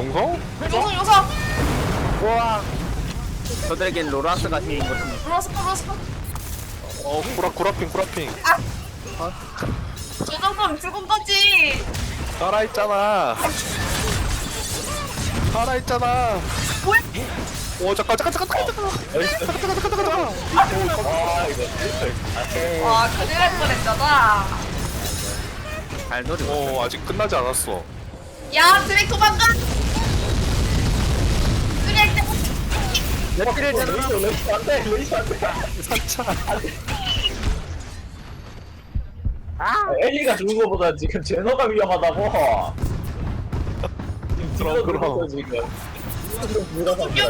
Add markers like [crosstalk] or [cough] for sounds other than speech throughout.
용성? 용성 용성 우와. 저들에겐 로라스가 생긴 것입니다 로라스 로라스. 어 구라 구라핑 구라핑. 저 정도면 죽은 거지. 살아있잖아. 살아있잖아. 뭐야 오 잠깐 잠깐 잠깐 잠깐. 잠깐 잠깐 잠깐 잠깐 아 이거 와 큰일 날 뻔했잖아. 잘 노리고 어 아직 끝나지 않았어. 야 드랙 도망가 몇킬을 되는 레이저 레이저 안돼 레이저 안돼. 사차. 엘리가 죽은 거보다 지금 제너가 위험하다고. [laughs] 지금 그럼, 그럼. 지금. 지금 불가사입니다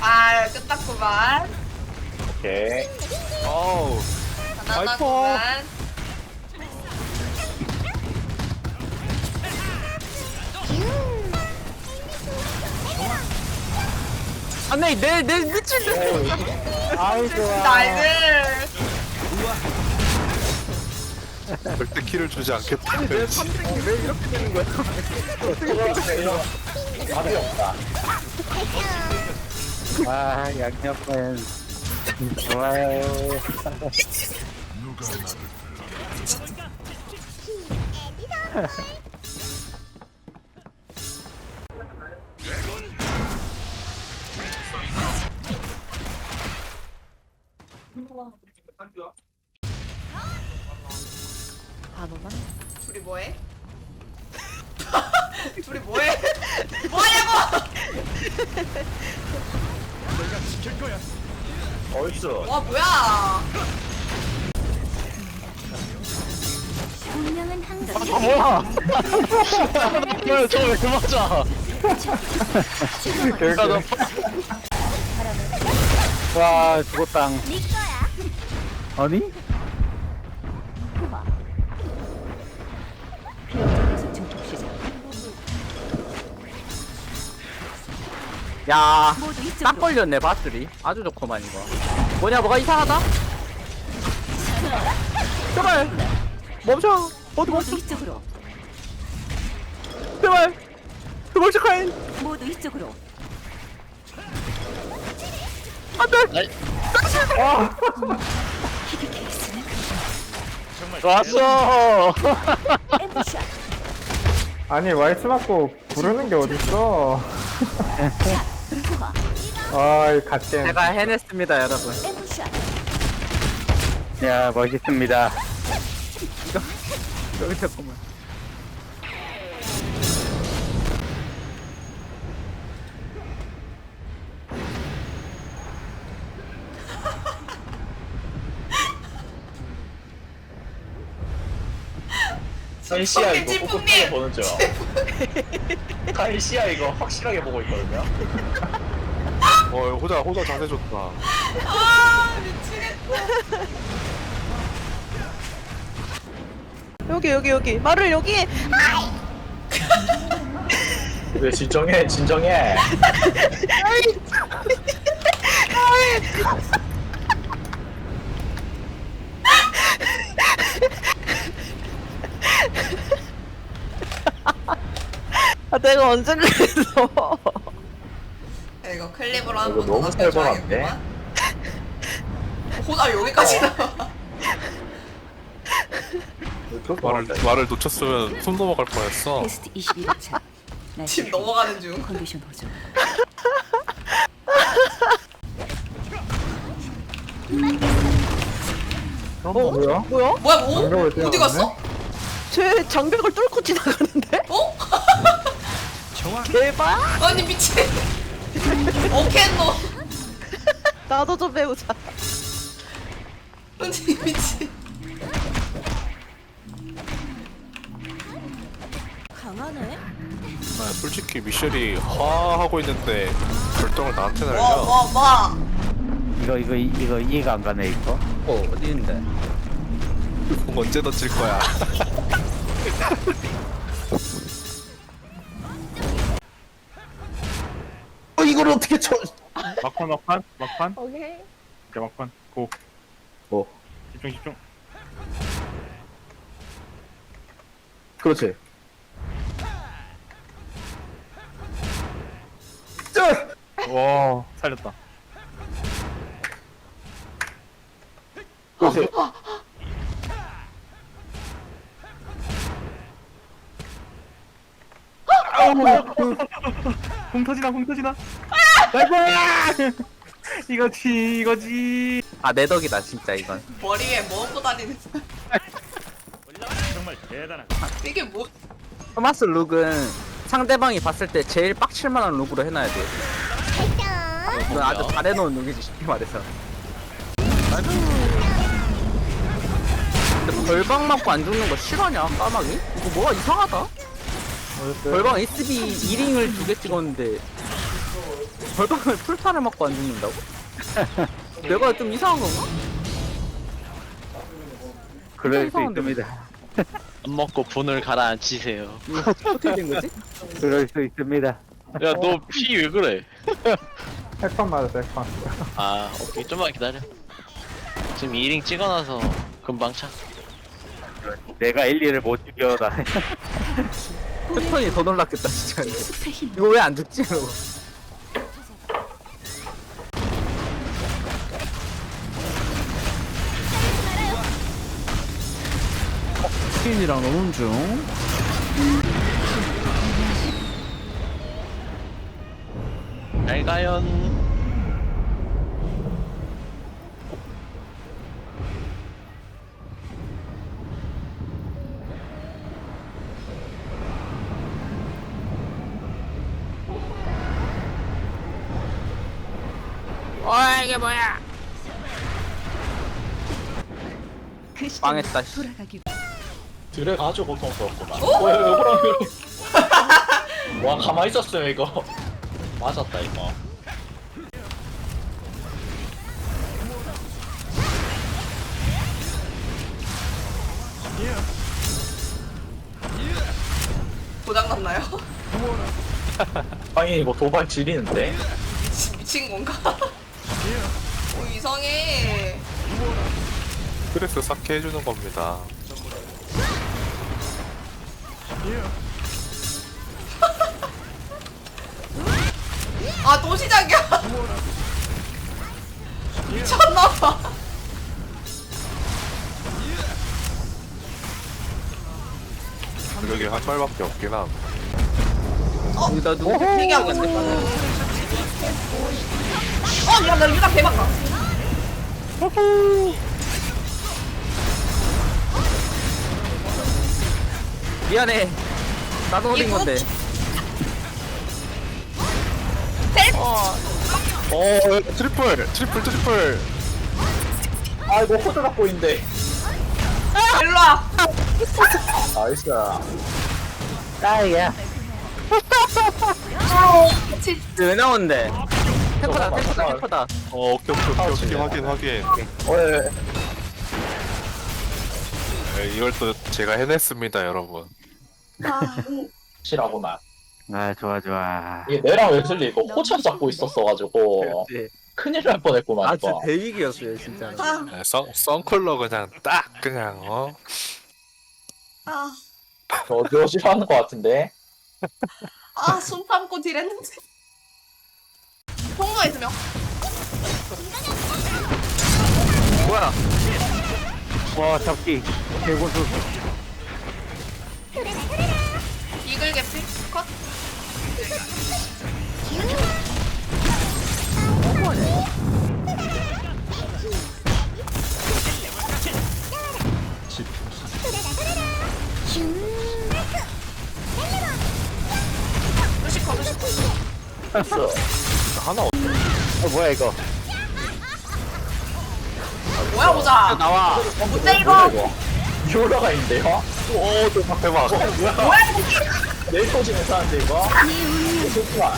아 끝났구만. 오케이. 어우. 가난하구만 안돼 내내 미친 아이고 나이스 절대 키를 주지 않겠다 왜 이렇게 되는 거야? 답이 없다 아, 양념은 좋아요. [laughs] 뭐해? [laughs] 둘이 뭐해? 뭐하냐고! 어딨어 와 뭐야? 운명은 항상 뭐야, 저왜 맞아? 결과도. 와, 죽었당. 네 거야. 아니? 야딱 모두 이쪽으로. 걸렸네 바스리. 아주 좋구만 이거. 뭐냐 뭐가 이상하다? 제발! 멈춰! 어디 멈춰? 모두 이쪽으로. 제발! 그걸 체크인! 모두 이쪽으로. 안돼! 희귀 케이스는 왔어! 엠부샷. 아니 와이스 맞고 부르는 게 어딨어 [laughs] 아이 갓겜 제가 해냈습니다 여러분. 야, 멋있습니다. 여기 잠깐만 한시야 이거. 찐품님! 꿋꿋하게 보는 중 한시야 이거 확실하게 보고 있거든요. [laughs] 어 호자 호자 자세 좋다. 아 미치겠다. 여기 여기 여기. 말을 여기 왜 진정해 진정해 [laughs] 내가 언제 그랬어 야, 이거 클립으로 이거 한번 너무 살벌한데? 호나 [laughs] 여기까지 나와. 말을 말을 놓쳤으면 손 넘어갈 뻔했어 테스트 22차. 지금 넘어가는 중. [laughs] 컨디션 보조. 어? 뭐야? 뭐야? 뭐야 뭐? 장벽을 어디? 갔어? 쟤 장벽을 뚫고 지나가는데? 어? [laughs] 대박 아니 미친. 어케노. 나도 좀 배우자 아니 미친. 강하네. 나 솔직히 미셸이 화 하고 있는데 결정을 나한테 날려 와와 와. 이거, 이거, 이거 이해가 안 가네, 이거. 어 어디 있는데 공 [laughs] 언제 던질 거야 [laughs] 이걸 어떻게 쳐 막판 막판 막판 오케이 오케이 막판 고 고. 집중 집중 그렇지 와 살렸다 그렇지 공 터지나 공 터지나 아이고 이거지 이거지. 아 내 덕이다 진짜 이건. 머리에 뭐 얹고 다니는 정말 대단한 이게 뭐 토마스 룩은 상대방이 봤을 때 제일 빡칠만한 룩으로 해놔야 돼 이건 아주 잘해놓은 룩이지 쉽게 말해서. 근데 벌방 맞고 안 죽는 거 실화냐 까마귀? 이거 뭐가 이상하다? 벌방 SB 2링을 두 개 찍었는데 벌방을 풀탄을 맞고 안 죽는다고? 내가 좀 이상한 건가? 그럴 수 이상한데, 있습니다. [laughs] 밥 먹고 분을 가라앉히세요. 이거 어떻게 된 거지? 그럴 수 있습니다. 야, 너 피 왜 그래? [laughs] 핵판 맞았어 핵판 아, 오케이. 좀만 기다려. 지금 2링 찍어놔서 금방 차. 내가 엘리를 못 죽여다. 패턴이 [laughs] 더 놀랐겠다 진짜 이거 왜 안 죽지? 이러고. 스킨이랑 노는 중 잘 가연. 그 시간 망했다 씨. 돌아가기 고통스럽구만. 왜, 왜 그럼 [laughs] 와 가만히 있었으면 이거. 맞았다 이거. 고장났나요? 아니 이거 도발 지리는데? 미친, 미친 건가? [laughs] 오 이상해. 그래서 쌓게 해주는 겁니다 아 또 시작이야. 미쳤나봐. 그러게 한 발밖에 없긴 함. 여기다 누구 대기하겠네 어 미안 나 유당 대박 나 미안해. 나도 어린 건데. 어. 트리플 트리플 트리플. 아이고 호드 갖고 있는데. 일로와. 나이스. 따이야. 왜 나오는데? 탱커다 잠깐만, 탱커다 잠깐만. 탱커다. 어 오케이 오케이 오케이 오케이. 확인 확인. 왜 네, 이걸 또 제가 해냈습니다 여러분 실하구만 아 좋아 좋아. 이게 내랑 웨슬리 이거 호천 잡고 있었어가지고 그렇지 큰일 날 뻔했구만 아주 이거. 대위기였어요 진짜. 아, 네, 선, 선쿨러 그냥 딱 그냥 어? 아, 저 묘시하는 것 같은데? 아, 숨 참고 딜했는데. 통로 있으면. 뭐야? 와 잡기. 개고수. 컷. 하나 없어 뭐야 이거? 뭐야 보자. 나와 뭔데 이거? 이거 올라가 있는데요? 오 대박 대박 뭐야 뭐야 이거? 내일 터지는 사는데 이거? 이거 좋구만